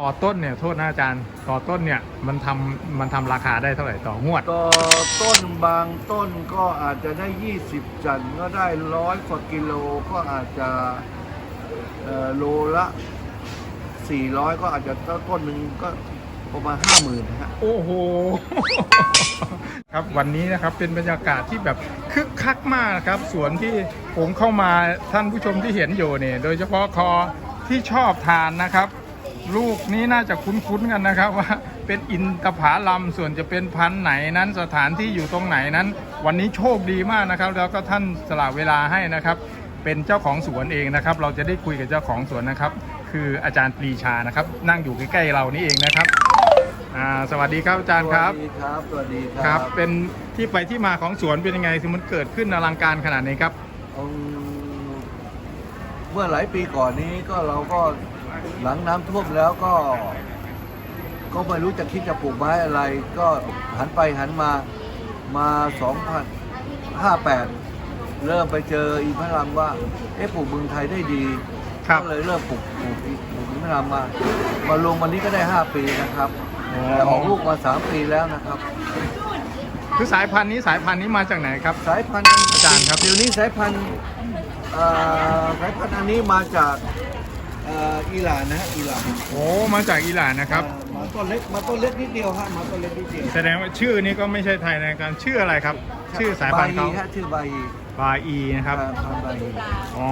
ต่อต้นเนี่ยโทษนะอาจารย์ต่อต้นเนี่ยมันทำมันทำราคาได้เท่าไหร่ต่องวด ต่อต้นบางต้นก็อาจจะได้ 20 จันทร์ก็ได้ร้อยกว่ากิโลก็อาจจะเอ่อโลละ 400 ก็อาจจะต้นหนึ่งก็ประมาณ 50,000นะฮะ โอ้โห ครับวันนี้นะครับเป็นบรรยากาศที่แบบคึกคักมากนะครับสวนที่ผมเข้ามาท่านผู้ชมที่เห็นอยู่เนี่ยโดยเฉพาะคอที่ชอบทานนะครับ ลูกนี้น่าจะคุ้นๆกันนะครับว่าเป็นอินทผาลัมส่วนจะเป็นพันธุ์ไหนนั้นสถานที่อยู่ตรงไหนนั้น วันนี้โชคดีมากนะครับ แล้วก็ท่านสละเวลาให้นะครับ เป็นเจ้าของสวนเองนะครับ เราจะได้คุยกับเจ้าของสวนนะครับ คืออาจารย์ปรีชานะครับ นั่งอยู่ใกล้ๆเรานี่เองนะครับอ่าสวัสดีครับอาจารย์ครับ สวัสดีครับ สวัสดีคครัรับบเป็นที่ไปที่มาของสวนเป็นยังไงถึงมันเกิดขึ้นอลังการขนาดนี้ครับอืมเมื่อหลายปีก่อนนี้ก็เราก็ หลังน้ำท่วมแล้วก็ ก็ไม่รู้จะคิดจะปลูกไม้อะไร ก็หันไปหันมามา2058 เริ่มไปเจออีพระรามว่าเอ๊ะปลูกเมืองไทยได้ดีครับก็เลยเริ่มปลูกปลูกอีปลูกอีพระรามมามาลงวันนี้ก็ได้ 5 ปีนะครับอ๋อแต่ออกลูกมา 3 ปีแล้วนะครับ คือสายพันธุ์นี้สายพันธุ์นี้มาจากไหนครับ สายพันธุ์อาจารย์ครับเดี๋ยวนี้สายพันธุ์เอ่อสายพันธุ์อันนี้มาจาก เอ่ออิหร่านนะฮะอิหร่านโอ้มาจากอิหร่านนะครับเอ่อมาต้นเล็กมาต้นเล็กนิดเดียวฮะมาต้นเล็กนิดเดียวแสดงว่าชื่อนี้ก็ไม่ใช่ไทยนะครับชื่ออะไรครับ ชื่อสายพันธุ์เขาบฮะชื่อบายีบาอีนะครับ อ่าพันธุ์บายีอ๋อ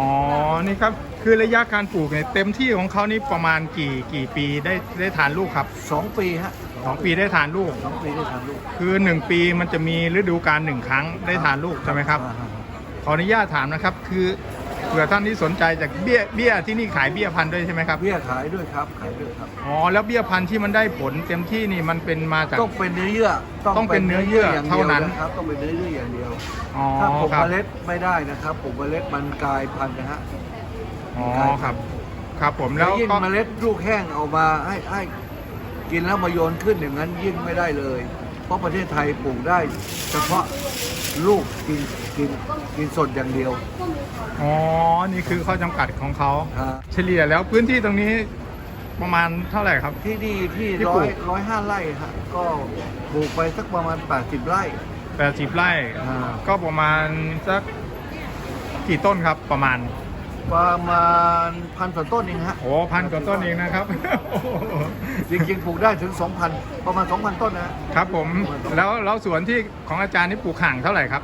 นี่ครับ คือระยะการปลูกเนี่ยเต็มที่ของเขานี่ประมาณกี่กี่ปีได้ได้ทานลูกครับสองปีฮะสองปีได้ทานลูก สองปีได้ทานลูกคือหนึ่งปีมันจะมีฤดูกาลหนึ่งครั้งได้ทานลูกใช่ไหมครับ อ่าฮะขออนุญาตถามนะครับ คือ เผื่อท่านที่สนใจจากเบี้ยเบี้ยที่นี่ขายเบี้ยพันธุ์ด้วยใช่ไหมครับ เบี้ยขายด้วยครับ ขายด้วยครับ อ๋อแล้วเบี้ยพันธุ์ที่มันได้ผลเต็มที่นี่มันเป็นมาจาก ต้องเป็นเนื้อเยื่อต้องเป็นเนื้อเยื่อางดียวเท่านั้นนะครับ ต้องเป็นเนื้อเยื่ออย่างเดียว อ๋อถ้าปลูกครับ เมล็ดไม่ได้นะครับปลูกเมล็ดมันกลายพันธุ์นะฮะอ๋อครับ ครับผมแล้แล้ววยิ่งก็เมล็ดลูกแห้งเอามาให้ให้กินแล้วมาโยนขึ้นอย่างนั้นยิ่งไม่ได้เลย เพราะประเทศไทยปลูกได้เฉพาะลูกกินกินกินสดอย่างเดียวอ๋อ นี่คือข้อจำกัดของเขา ฮะเฉลี่ยแล้วพื้นที่ตรงนี้ประมาณเท่าไหร่ครับ ที่นี่ที่ที่ปลูร้อยก ร้อยห้าไร่ฮะก็ปลูกไปสักประมาณ 80 ไร่80ไร่ อ่าก็ประมาณสักกี่ต้นครับประมาณ ประมาณพันต่อต้นเองฮะ โอ้พันกว่าต้นเองนะครับโอ้โหจริงๆปลูกได้ถึง 2,000 ประมาณ 2,000 ต้นนะฮะครับผม แล้วแล้วสวนที่ของอาจารย์นี่ปลูกห่างเท่าไหร่ครับ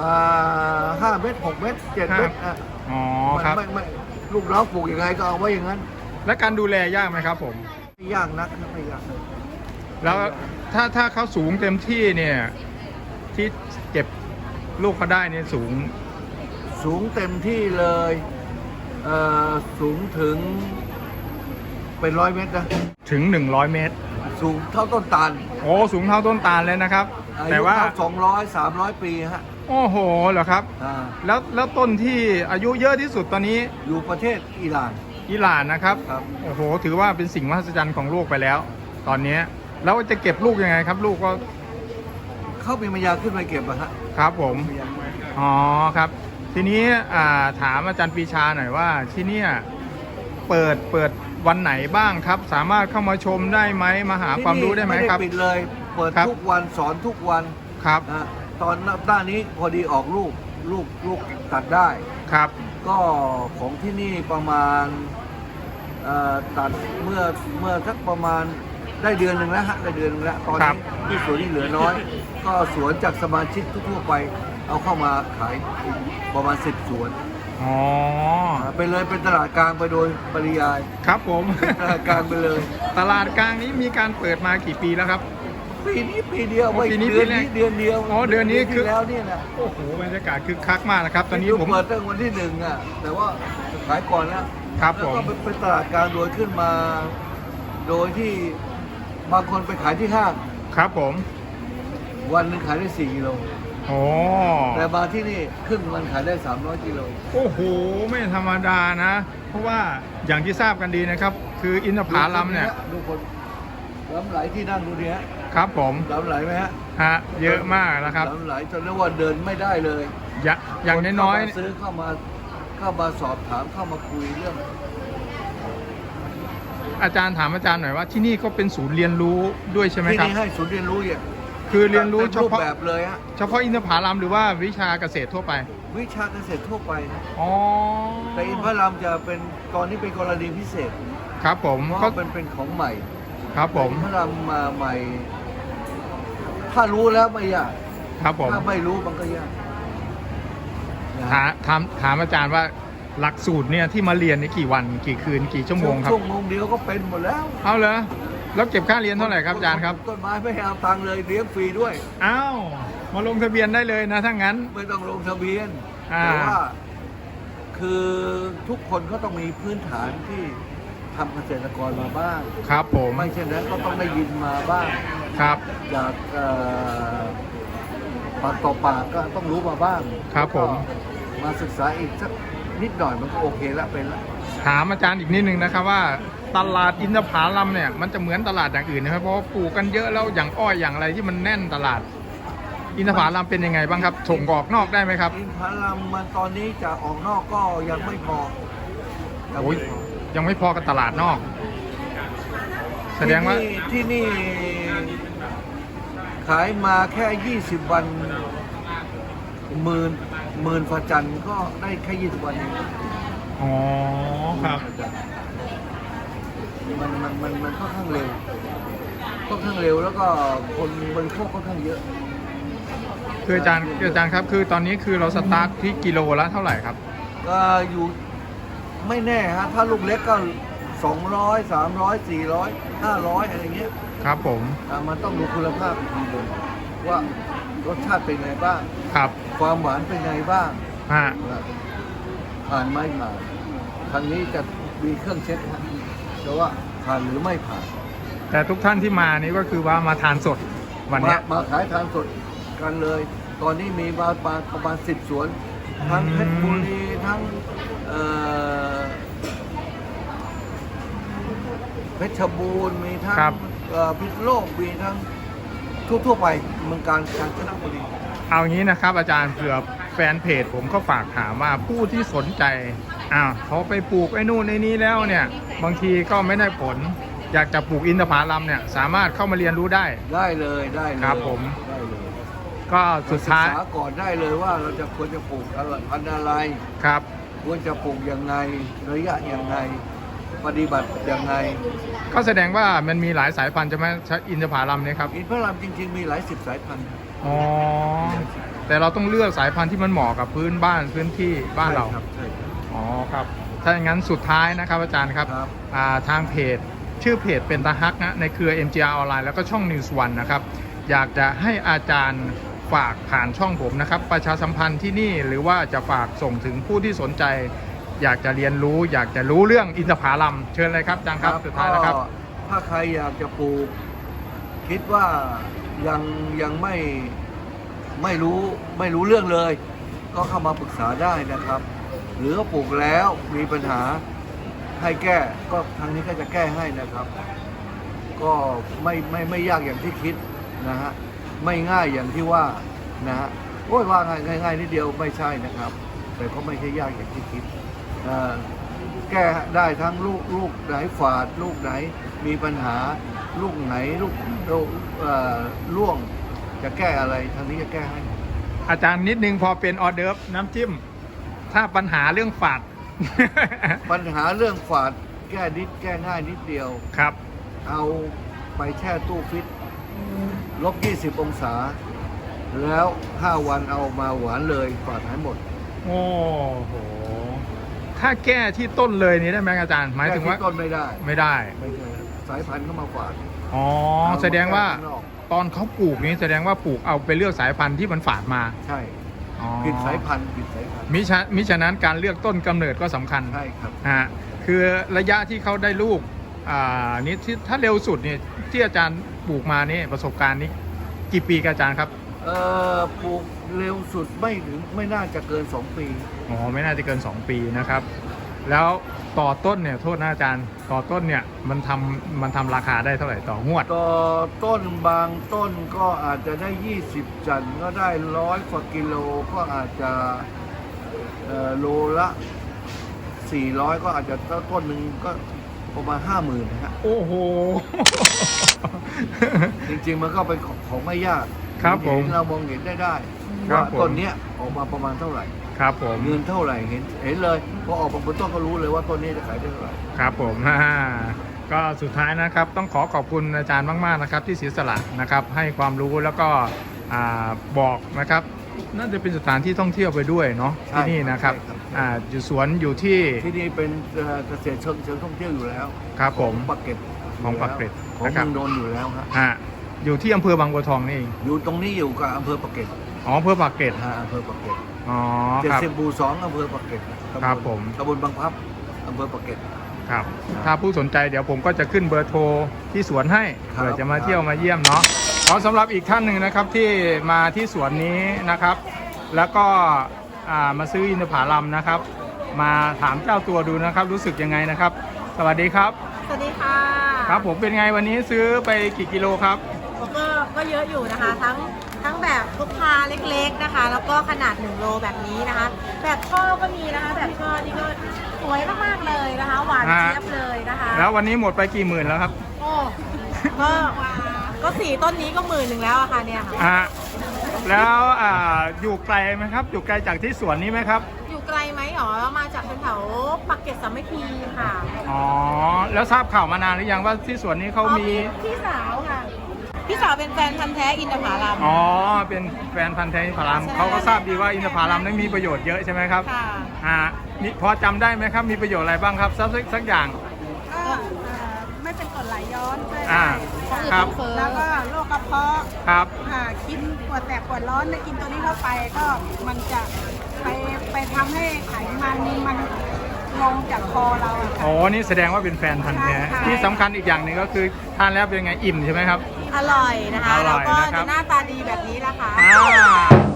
อ่าห้าเมตรหกเมตรเจ็ดเมตรอะอ๋อครับไม่ไม่ลูกน้องปลูกยังไงก็เอาไว้อย่างนั้น และการดูแลยากไหมครับผมไม่ยากนักนะไม่ยากนักแล้วถ้าถ้าเขาสูงเต็มที่เนี่ย ที่เก็บลูกเขาได้เนี่ยสูง สูงเต็มที่เลยเอ่อสูงถึงเป็นร้อยเมตรนะถึง 100 เมตร สูงเท่าต้นตาลโอ้สูงเท่าต้นตาลเลยนะครับอาแต่ยุว่าสองร้อยสามร้อยปีฮะโอ้โหเหรอครับ อ่าแล้วแล้วต้นที่อายุเยอะที่สุดตอนนี้อยู่ประเทศอิหร่าน อิหร่านนะครับครับ โอ้โหถือว่าเป็นสิ่งมหัศจรรย์ของโลกไปแล้ว ตอนนี้แล้วจะเก็บลูกยังไงครับ ลูกก็เข้าปีมายาขึ้นไปเก็บอะฮะครับผมปีมายาอ๋อครับ ทีนี้อ่าถามอาจารย์ปรีชาหน่อยว่า ที่เนี่ยเปิดเปิดวันไหนบ้างครับ สามารถเข้ามาชมได้ไหมมาหาความรู้ได้ไหมครับไม่ได้ปิดเลย เปิดครับทุกวันสอนทุกวันครับนะตอนหน้านี้พอดีออกลูกลูกลูกตัดได้ครับ ก็ของที่นี่ประมาณเอ่อตัดเมื่อเมื่อสักประมาณได้เดือนหนึ่งแล้วฮะได้เดือนหนึงแล้วตอนครันี้บที่สวนที่เหลือน้อย ก็สวนจากสมาชิกทั่วๆไป เอาเข้ามาขายประมาณสิบสวนอ๋ออ่าไปเลยเป็นตลาดกลางไปโดยปริยายครับผม ตลาดกลางไปเลย ตลาดกลางนี้มีการเปิดมากี่ปีแล้วครับ ปีนี้ปีเดียวโอ้ไว้ปีนี้เดือนปีแรนี้กเดือนเดียวอ๋อเดือนนี้คือ ที่แล้วเนี่ยนะโอ้โหบรรยากาศคึกคักมากนะครับ ตอนนี้ผม เปิดตั้งวันที่หนึ่งอะแต่ว่าขายก่อนแล้วครับแล้วผมก็เป็นตลาดกลางโดยขึ้นมา โดยที่บางคนไปขายที่ห้าง ครับผม วันหนึงขายได้4กิโล โอ้แต่มาที่นี่ครึ่งวันขายได้ 300กิโลโอ้โห ไม่ธรรมดานะ เพราะว่าอย่างที่ทราบกันดีนะครับ คืออินทผลัมเนี่ยดูคนล้ำไหลที่นั่งดูดิฮะครับผมล้ำไหลไหมฮะฮะเยอะมากนะครับล้ำไหลจนเรียกว่าเดินไม่ได้เลยอย่าอย่างน้อยคเข้ามาซื้อเข้ามาเข้ามาสอบถามเข้ามาคุยเรื่องๆอาจารย์ถามอาจารย์หน่อยว่าที่นี่ก็เป็นศูนย์เรียนรู้ด้วยใช่ไหมที่ครับนี่ให้ศูนย์เรียนรู้อย่าง คือเรียนรู้เฉต็มรูปพาะแบบเลยฮะเฉพาะอินทผลัมหรือว่าวิชาเกษตรทั่วไป วิชาเกษตรทั่วไปนะอ๋อแต่อินทผลัมจะเป็นตอนนี้เป็นกรณีพิเศษครับผมเพราะก็เป็นเป็นของใหม่ครับผม อินทผลัมมาใหม่ ถ้ารู้แล้วไม่ยากครับผม ถ้าไม่รู้มันก็ยากนะถาถามถามอาจารย์ว่าหลักสูตรเนี่ยที่มาเรียนนี่กี่วันกี่คืนกี่ชั่วโมงครับชั่วโมงเดียวก็เป็นหมดแล้ว เอาเหรอ แล้วเก็บค่าเรียนเท่าไหร่ครับอาจารย์ครับต้นไม้ไม่ให้เอาตังค์เลยเลี้ยงฟรีด้วยอ้าวมาลงทะเบียนได้เลยนะถ้างั้นไม่ต้องลงทะเบียนอ่าแต่ว่าคือทุกคนก็ต้องมีพื้นฐานที่ทำเกษตรกรมาบ้างครับผมไม่เช่นนั้นก็ต้องได้ยินมาบ้างครับจากเอ่อปากต่อปากก็ต้องรู้มาบ้างครับผมแล้วก็มาศึกษาอีกสักนิดหน่อยมันก็โอเคแล้วเป็นแล้วถามอาจารย์อีกนิดนึงนะครับว่า ตลาดอินทผลัมเนี่ยมันจะเหมือนตลาดอย่างอื่นไหมเพราะว่าปลูกกันเยอะแล้วอย่างอ้อยอย่างอะไรที่มันแน่นตลาด อินทผลัมเป็นยังไงบ้างครับส่งออกนอกได้ไหมครับอินทผลัมมันตอนนี้จะออกนอกก็ยังไม่พอยังโอ้ยไม่พอยังไม่พอกับตลาดนอก แสดงว่าที่นี่ที่นี่ ขายมาแค่ 20 วันหมื่นหมื่นฝาจันทร์ก็ได้แค่ 20 วันเองอ๋อครับ มันมันมันมันค่อนข้างเร็วค่อนข้างเร็วแล้วก็คนบริโภคค่อนข้างเยอะ คืออาจารย์คืออาจารย์ครับ คือตอนนี้คือเราสตาร์ทที่กิโลละเท่าไหร่ครับก็อยู่ไม่แน่ฮะถ้าลูกเล็กก็ 200 300 400 500 อะไรเงี้ยครับผมอะมันต้องดูคุณภาพอีกทีหนึงว่ารสชาติเป็นไงบ้าง ครับความหวานเป็นไงบ้างฮะนะผ่านไม่ผ่านทางนี้จะมีเครื่องเช็คฮะ แต่ว่าผ่านหรือไม่ผ่านแต่ทุกท่านที่มานี่ก็คือว่ามาทานสดวันเนี้ย มามาขายทานสดกันเลย ตอนนี้มีมาประมาณประมาณสิบสวน ทั้งอืม เพชรบุรีทั้งเอ่อเพชรบูรณ์มีทั้งเอ่อพิษณุโลกมีทั้งทั่วทั่วๆไปเมืองการกาญจนบุรี เอางี้นะครับอาจารย์เผื่อ แฟนเพจผมก็ฝากถามว่าผู้ที่สนใจอ้าวเขาไปปลูกไอ้นู่นไอ้นี้แล้วเนี่ย บางทีก็ไม่ได้ผล อยากจะปลูกอินทผลัมเนี่ย สามารถเข้ามาเรียนรู้ได้ ได้เลยได้เลยครับผม ได้เลยก็สุดท้ายศึกษาก่อนได้เลยว่าเราจะควรจะปลูกอะไรพันธุ์อะไร ครับ ควรจะปลูกยังไงระยะยังไง ปฏิบัติยังไง ก็แสดงว่ามันมีหลายสายพันธุ์ใช่ไหมอินทผลัมเนี่ยครับอินทผลัมจริงๆมีหลายสิบสายพันธุ์อ๋อ แต่เราต้องเลือกสายพันธุ์ที่มันเหมาะกับพื้นบ้านพื้นที่บ้านเรา ใช่ครับใช่ครับ อ๋อครับ ถ้าอย่างนั้นสุดท้ายนะครับอาจารย์ครับครับอ่าทางเพจ ชื่อเพจเป็นตาฮักนะในเครือ MGR ออนไลน์แล้วก็ช่อง News One นะครับ อยากจะให้อาจารย์ฝากผ่านช่องผมนะครับ ประชาสัมพันธ์ที่นี่หรือว่าจะฝากส่งถึงผู้ที่สนใจ อยากจะเรียนรู้ อยากจะรู้เรื่องอินทผลัมเชิญเลยครับอาจารย์ครับสุดท้ายแล้วครับ ก็ถ้าใครอยากจะปลูก คิดว่ายังยังไม่ ไม่รู้ไม่รู้เรื่องเลย ก็เข้ามาปรึกษาได้นะครับ หรือปลูกแล้วมีปัญหาให้แก้ก็ทางนี้ก็จะแก้ให้นะครับ ก็ไม่ไม่ไม่ยากอย่างที่คิดนะฮะไม่ง่ายอย่างที่ว่านะฮะโอ้ยว่าง่ายง่ายายนิดเดียวไม่ใช่นะครับ แต่ก็ไม่ใช่ยากอย่างที่คิดแก้ได้ทั้งลูกลูกไหนฝาด ลูกไหนมีปัญหาลูกไหนลูกล่วง จะแก้อะไรทางนี้จะแก้ให้อาจารย์นิดนึงพอเป็นออเดิร์ฟน้ำจิ้ม ถ้าปัญหาเรื่องฝาด ปัญหาเรื่องฝาดแก้นิดแก้ง่ายนิดเดียว ครับ เอาไปแช่ตู้ฟิตลบ 20 องศา แล้ว 5 วันเอามาหวานเลยฝาดหายหมด โอ้โห ถ้าแก้ที่ต้นเลยนี่ได้ไหมอาจารย์ หมายถึงว่าแก้ที่ต้นไม่ได้ ไม่ได้ ไม่ใช่สายพันธุ์เข้ามาฝาดอ๋อเอาแสดงว่า ข้างนอก ตอนเขาปลูกนี้แสดงว่าปลูกเอาไปเลือกสายพันธุ์ที่มันฝาดมาใช่อ๋อผิดสายพันธุ์ผิดสายพันธุ์มิฉะมิฉะนั้นการเลือกต้นกำเนิดก็สำคัญใช่ครับฮะคือระยะที่เขาได้ลูกอ่านี่ที่ถ้าเร็วสุดเนี่ยที่อาจารย์ปลูกมานี่ประสบการณ์นี้กี่ปีครับอาจารย์ครับเอ่อปลูกเร็วสุดไม่ถึงไม่น่าจะเกิน 2 ปี อ๋อไม่น่าจะเกิน 2 ปีนะครับ แล้วต่อต้นเนี่ยโทษนะอาจารย์ ต่อต้นเนี่ยมันทำมันทำราคาได้เท่าไหร่ต่องวด ต่อต้นบางต้นก็อาจจะได้ 20 จันทร์ก็ได้ร้อยกว่ากิโลก็อาจจะเอ่อโลละ 400 ก็อาจจะต้นหนึ่งก็ประมาณห้าหมื่นนะฮะ โอ้โห จริงๆ มันก็เป็นของของไม่ยากครับผมเห็นเรามองเห็นได้ได้ครับว่าผม ต้นเนี้ยออกมาประมาณเท่าไหร่ ครับผมเงินเท่าไหร่เห็นเห็นเลยพอออกมาบนต้นก็รู้เลยว่าต้นนี้จะขายได้เท่าไหร่ครับผมฮ่าก็สุดท้ายนะครับต้องขอขอบคุณอาจารย์มากๆนะครับ ที่เสียสละนะครับให้ความรู้แล้วก็อ่าบอกนะครับน่าจะเป็นสถานที่ท่องเที่ยวไปด้วยเนาะที่นี่นะครับอ่าอยู่สวนอยู่ที่ที่นี่เป็นเอ่อเกษตรเชิงเชิงท่องเที่ยวอยู่แล้วครับผมของปักเกร็ดของปักเกร็ดของนะครับเมืองนนท์อยู่แล้วฮะฮะอยู่ที่อำเภอบางบัวทองนี่เองอยู่ตรงนี้อยู่กับอำเภอปักเกร็ดอ๋ออำเภอปากเกร็ดฮะอำเภอปักเกร็ด อ๋อเจ็ดครับ สิบหมู่สองอำเภอปักเกร็ดตำลครับผม ตำบลบางพลับอำเภอปักเกร็ด ครับ ถ้าผู้สนใจเดี๋ยวผมก็จะขึ้นเบอร์โทรที่สวนให้ครับ เผื่อจะมาเที่ยวมาเยี่ยมเนาะขอสำหรับอีกท่านหนึ่งนะครับที่มาที่สวนนี้นะครับ แล้วก็อ่ามาซื้ออินทผลัมนะครับ มาถามเจ้าตัวดูนะครับ รู้สึกยังไงนะครับ สวัสดีครับ สวัสดีค่ะครับผมเป็นไงวันนี้ซื้อไปกี่กิโลครับก็ก็เยอะอยู่นะคะ ทั้ง ทั้งแบบพกพาเล็กๆนะคะ แล้วก็ขนาด 1 โลแบบนี้นะคะ แบบช่อก็มีนะคะ แบบช่อนี่ก็สวยมากๆเลยนะคะ หวานฮะเจี๊ยบเลยนะคะแล้ววันนี้หมดไปกี่หมื่นแล้วครับโอ้ก็ก็สีต้นนี้ก็หมื่นหนึ่งแล้วอะค่ะเนี่ยค่ะอ่าแล้วอ่าอยู่ไกลไหมครับ อยู่ไกลจากที่สวนนี้ไหมครับ อยู่ไกลไหมอ๋อมาจากแถวๆปักเกร็ดสามัคคีค่ะอ๋อแล้วทราบข่าวมานานหรือยังว่าที่สวนนี้เขามี อ๋อพี่พี่สาวค่ะ พี่สาวเป็นแฟนพันธ์แท้อินทผลัม อ๋อ เป็นแฟนพันธ์แท้อินทผลัมใช่ เขาก็ทราบดีว่าอินทผลัมนั้นมีประโยชน์เยอะใช่ไหมครับค่ะ อ่านี่พอจำได้ไหมครับ มีประโยชน์อะไรบ้างครับสักสักสักอย่าง ก็เอ่อไม่เป็นกรดไหลย้อนช่วยอ่าได้ครับ แล้วก็โรคกระเพาะครับ อ่ากินปวดแสบปวดร้อนเนี่ยกินตัวนี้เข้าไปก็มันจะไปไปทำให้ไขมันมันลงจากคอเราอะค่ะโอ้นี่แสดงว่าเป็นแฟนพันธ์แท้ ใช่ค่ะ ที่สำคัญอีกอย่างหนึ่งก็คือทานแล้วเป็นไง อิ่มใช่ไหมครับ อร่อยนะคะแล้วก็หน้าตาดีแบบนี้นะคะ อ่า